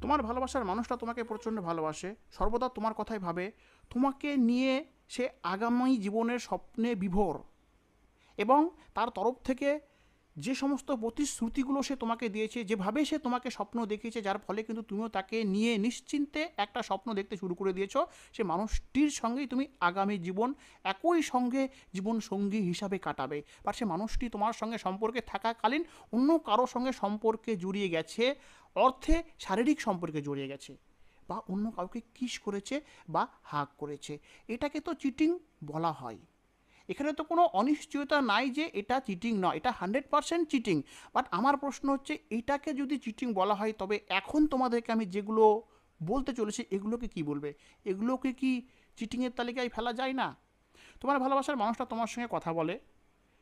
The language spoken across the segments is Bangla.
তোমার ভালোবাসার মানুষটা তোমাকে প্রচণ্ড ভালোবাসে, সর্বদা তোমার কথাই ভাবে, তোমাকে নিয়ে সে আগামী জীবনের স্বপ্নে বিভোর এবং তার তরফ থেকে যে সমস্ত প্রতিশ্রুতিগুলো সে তোমাকে দিয়েছে, যেভাবে সে তোমাকে স্বপ্ন দেখিয়েছে, যার ফলে কিন্তু তুমিও তাকে নিয়ে নিশ্চিন্তে একটা স্বপ্ন দেখতে শুরু করে দিয়েছ। সে মানুষটির সঙ্গেই তুমি আগামী জীবন একই সঙ্গে জীবন সঙ্গী হিসাবে কাটাবে। বা সে মানুষটি তোমার সঙ্গে সম্পর্কে থাকাকালীন অন্য কারোর সঙ্গে সম্পর্কে জড়িয়ে গেছে, অর্থে শারীরিক সম্পর্কে জড়িয়ে গেছে বা অন্য কাউকে কিস করেছে বা হাক করেছে। এটাকে তো চিটিং বলা হয়। এখানে তো কোনো অনিশ্চয়তা নাই যে এটা চিটিং নয়, এটা হান্ড্রেড পারসেন্ট চিটিং বাট আমার প্রশ্ন হচ্ছে, এটাকে যদি চিটিং বলা হয়, তবে এখন তোমাদেরকে আমি যেগুলো বলতে চলেছি, এগুলোকে কি বলবে? এগুলোকে কি চিটিংয়ের তালিকায় ফেলা যায় না? তোমার ভালোবাসার মানুষটা তোমার সঙ্গে কথা বলে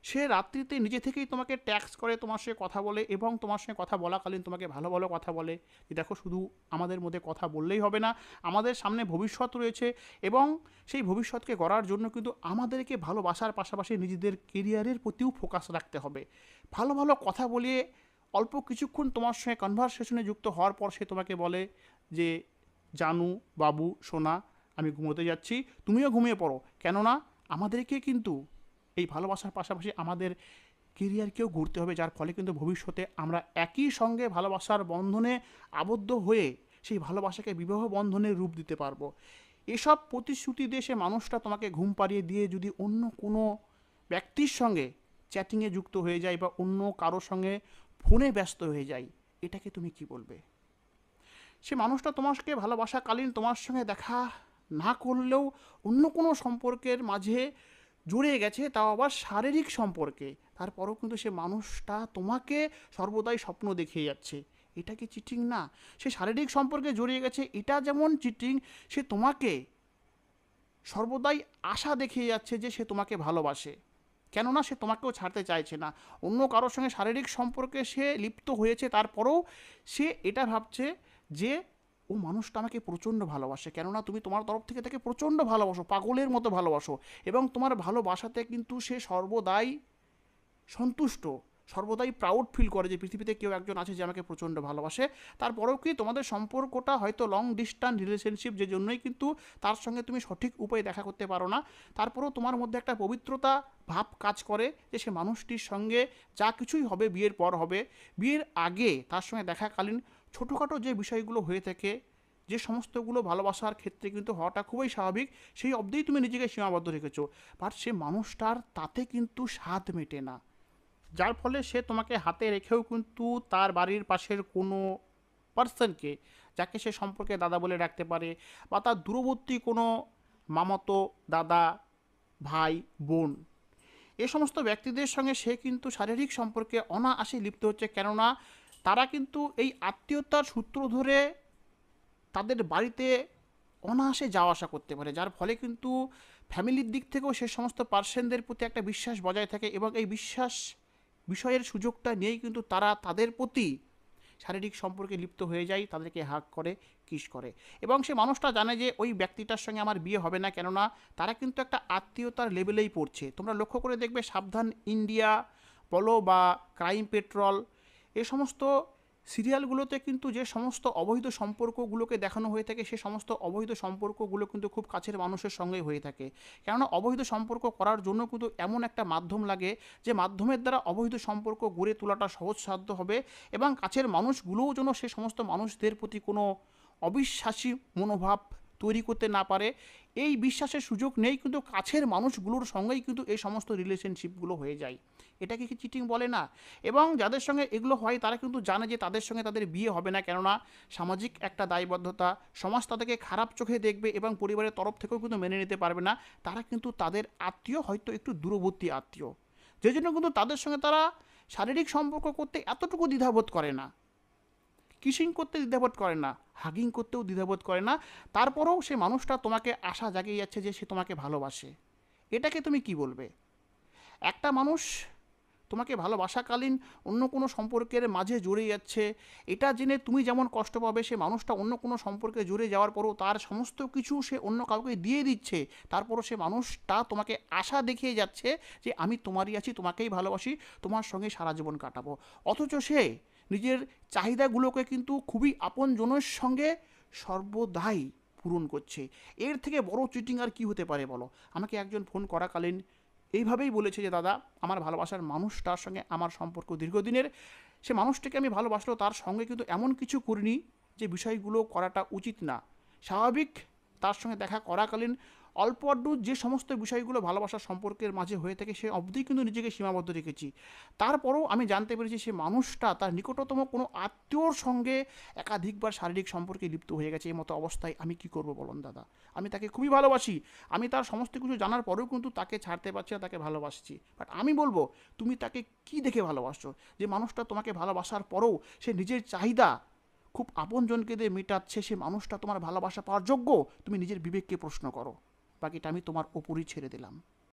সে রাত্রিতে নিজে থেকেই তোমাকে ট্যাক্স করে, তোমার সঙ্গে কথা বলে এবং তোমার সঙ্গে কথা বলাকালীন তোমাকে ভালো ভালো কথা বলে যে দেখো শুধু আমাদের মধ্যে কথা বললেই হবে না, আমাদের সামনে ভবিষ্যৎ রয়েছে এবং সেই ভবিষ্যৎকে গড়ার জন্য কিন্তু আমাদেরকে ভালোবাসার পাশাপাশি নিজেদের কেরিয়ারের প্রতিও ফোকাস রাখতে হবে। ভালো ভালো কথা বলিয়ে অল্প কিছুক্ষণ তোমার সঙ্গে কনভারসেশনে যুক্ত হওয়ার পর সে তোমাকে বলে যে, জানু, বাবু, সোনা, আমি ঘুমোতে যাচ্ছি, তুমিও ঘুমিয়ে পড়ো। কেননা আমাদেরকে কিন্তু এই ভালোবাসার পাশাপাশি আমাদের কেরিয়ারকেও ঘুরতে হবে, যার ফলে কিন্তু ভবিষ্যতে আমরা একই সঙ্গে ভালোবাসার বন্ধনে আবদ্ধ হয়ে সেই ভালোবাসাকে বিবাহ বন্ধনের রূপ দিতে পারব। এসব প্রতিশ্রুতি দেশে মানুষটা তোমাকে ঘুম পাড়িয়ে দিয়ে যদি অন্য কোনো ব্যক্তির সঙ্গে চ্যাটিংয়ে যুক্ত হয়ে যায় বা অন্য কারোর সঙ্গে ফোনে ব্যস্ত হয়ে যায়, এটাকে তুমি কি বলবে? সে মানুষটা তোমাকে ভালোবাসাকালীন তোমার সঙ্গে দেখা না করলেও অন্য কোনো সম্পর্কের মাঝে জুড়ে গেছে, তাও আবার শারীরিক সম্পর্কে। তারপরেও কিন্তু সে মানুষটা তোমাকে সর্বদাই স্বপ্ন দেখিয়ে যাচ্ছে। এটা কি চিটিং না? সে শারীরিক সম্পর্কে জড়িয়ে গেছে, এটা যেমন চিটিং সে তোমাকে সর্বদাই আশা দেখিয়ে যাচ্ছে যে সে তোমাকে ভালোবাসে। কেননা সে তোমাকেও ছাড়তে চাইছে না। অন্য কারোর সঙ্গে শারীরিক সম্পর্কে সে লিপ্ত হয়েছে, তারপরেও সে এটা ভাবছে যে ও মানুষটা আমাকে প্রচণ্ড ভালোবাসে। কেননা তুমি তোমার তরফ থেকে তাকে প্রচণ্ড ভালোবাসো, পাগলের মতো ভালোবাসো এবং তোমার ভালোবাসাতে কিন্তু সে সর্বদাই সন্তুষ্ট, সর্বদাই প্রাউড ফিল করে যে পৃথিবীতে কেউ একজন আছে যে আমাকে প্রচণ্ড ভালোবাসে। তারপরেও কি তোমাদের সম্পর্কটা হয়তো লং ডিস্টান্স রিলেশনশিপ যে জন্যই কিন্তু তার সঙ্গে তুমি সঠিক উপায়ে দেখা করতে পারো না। তারপরেও তোমার মধ্যে একটা পবিত্রতা ভাব কাজ করে যে সে মানুষটির সঙ্গে যা কিছুই হবে বিয়ের পর হবে। বিয়ের আগে তার সঙ্গে দেখাকালীন ছোটোখাটো যে বিষয়গুলো হয়ে থাকে, যে সমস্তগুলো ভালোবাসার ক্ষেত্রে কিন্তু হওয়াটা খুবই স্বাভাবিক, সেই অবধিই তুমি নিজেকে সীমাবদ্ধ রেখেছো। বাট সে মানুষটার তাতে কিন্তু স্বাদ মেটে না। যার ফলে সে তোমাকে হাতে রেখেও কিন্তু তার বাড়ির পাশের কোনো পার্সনকে যাকে সে সম্পর্কে দাদা বলে রাখতে পারে বা তার দূরবর্তী কোনো মামাতো দাদা, ভাই, বোন, এ সমস্ত ব্যক্তিদের সঙ্গে সে কিন্তু শারীরিক সম্পর্কে অনায়াসে লিপ্ত হচ্ছে। কেননা তারা কিন্তু এই আত্মীয়তার সূত্র ধরে তাদের বাড়িতে অনায়াসে যাওয়া আসা করতে পারে, যার ফলে কিন্তু ফ্যামিলির দিক থেকেও সে সমস্ত পার্সনদের প্রতি একটা বিশ্বাস বজায় থাকে এবং এই বিশ্বাস বিষয়ের সুযোগটা নিয়েই কিন্তু তারা তাদের প্রতি শারীরিক সম্পর্কে লিপ্ত হয়ে যায়, তাদেরকে হাক করে কিস করে। এবং সে মানুষটা জানে যে ওই ব্যক্তিটার সঙ্গে আমার বিয়ে হবে না, কেননা তারা কিন্তু একটা আত্মীয়তার লেভেলেই পড়ছে। তোমরা লক্ষ্য করে দেখবে সাবধান ইন্ডিয়া বলো বা ক্রাইম পেট্রোল এ সমস্ত সিরিয়ালগুলোতে কিন্তু যে সমস্ত অবৈধ সম্পর্কগুলোকে দেখানো হয়ে থাকে, সে সমস্ত অবৈধ সম্পর্কগুলো কিন্তু খুব কাছের মানুষের সঙ্গেই হয়ে থাকে। কেননা অবৈধ সম্পর্ক করার জন্য কিন্তু এমন একটা মাধ্যম লাগে যে মাধ্যমের দ্বারা অবৈধ সম্পর্ক গড়ে তোলাটা সহজসাধ্য হবে এবং কাছের মানুষগুলোও যেন সে সমস্ত মানুষদের প্রতি কোনো অবিশ্বাসী মনোভাব তৈরি করতে না পারে। এই বিশ্বাসের সুযোগ নেই, কিন্তু কাছের মানুষগুলোর সঙ্গেই কিন্তু এই সমস্ত রিলেশনশিপগুলো হয়ে যায়। এটাকে কি চিটিং বলে না? এবং যাদের সঙ্গে এগুলো হয়, তারা কিন্তু জানে যে তাদের সঙ্গে তাদের বিয়ে হবে না, কেননা সামাজিক একটা দায়বদ্ধতা, সমাজ তাদেরকে খারাপ চোখে দেখবে এবং পরিবারের তরফ থেকেও কিন্তু মেনে নিতে পারবে না। তারা কিন্তু তাদের আত্মীয়, হয়তো একটু দূরবর্তী আত্মীয়। যে জন্য কিন্তু তাদের সঙ্গে তারা শারীরিক সম্পর্ক করতে এতটুকু দ্বিধাবোধ করে না। কিসিং করতে দ্বিধাবোধ করে না, হাগিং করতেও দ্বিধাবোধ করে না, তারপরেও সে মানুষটা তোমাকে আশা জাগিয়ে যাচ্ছে যে সে তোমাকে ভালোবাসে। এটাকে তুমি কি বলবে? একটা মানুষ তোমাকে ভালোবাসাকালীন অন্য কোনো সম্পর্কের মাঝে জড়ে যাচ্ছে, এটা জেনে তুমি যেমন কষ্ট পাবে, সে মানুষটা অন্য কোনো সম্পর্কে জুড়ে যাওয়ার পরও তার সমস্ত কিছু সে অন্য কাউকে দিয়ে দিচ্ছে, তারপরও সে মানুষটা তোমাকে আশা দেখিয়ে যাচ্ছে যে আমি তোমারই আছি, তোমাকেই ভালোবাসি, তোমার সঙ্গে সারা জীবন কাটাবো। অথচ সে নিজের চাহিদাগুলোকে কিন্তু খুবই আপনজনের সঙ্গে সর্বদাই পূরণ করছে। এর থেকে বড় চিটিং আর কি হতে পারে বলো? আমাকে একজন ফোন করাকালীন এইভাবেই বলেছে যে, দাদা, আমার ভালোবাসার মানুষটার সঙ্গে আমার সম্পর্ক দীর্ঘদিনের। সে মানুষটাকে আমি ভালোবাসলেও তার সঙ্গে কিন্তু এমন কিছু করিনি যে বিষয়গুলো করাটা উচিত না। স্বাভাবিক তার সঙ্গে দেখা করাকালীন অল্প আড্ডু যে সমস্ত বিষয়গুলো ভালোবাসার সম্পর্কের মাঝে হয়ে থাকে সে অবধি কিন্তু নিজেকে সীমাবদ্ধ রেখেছি। তারপরও আমি জানতে পেরেছি সে মানুষটা তার নিকটতম কোনো আত্মীয়র সঙ্গে একাধিকবার শারীরিক সম্পর্কে লিপ্ত হয়ে গেছে। এই মতো অবস্থায় আমি কি করব বলুন দাদা? আমি তাকে খুবই ভালোবাসি। আমি তার সমস্ত কিছু জানার পরেও কিন্তু তাকে ছাড়তে পারছি না, তাকে ভালোবাসছি। বাট আমি বলব, তুমি তাকে কি দেখে ভালোবাসছো? যে মানুষটা তোমাকে ভালোবাসার পরেও সে নিজের চাহিদা খুব আপনজনকে দিয়ে মেটাচ্ছে সে মানুষটা তোমার ভালোবাসা পাওয়ার যোগ্য, তুমি নিজের বিবেককে প্রশ্ন করো। বাকিটা আমি তোমার ওপরই ছেড়ে দিলাম।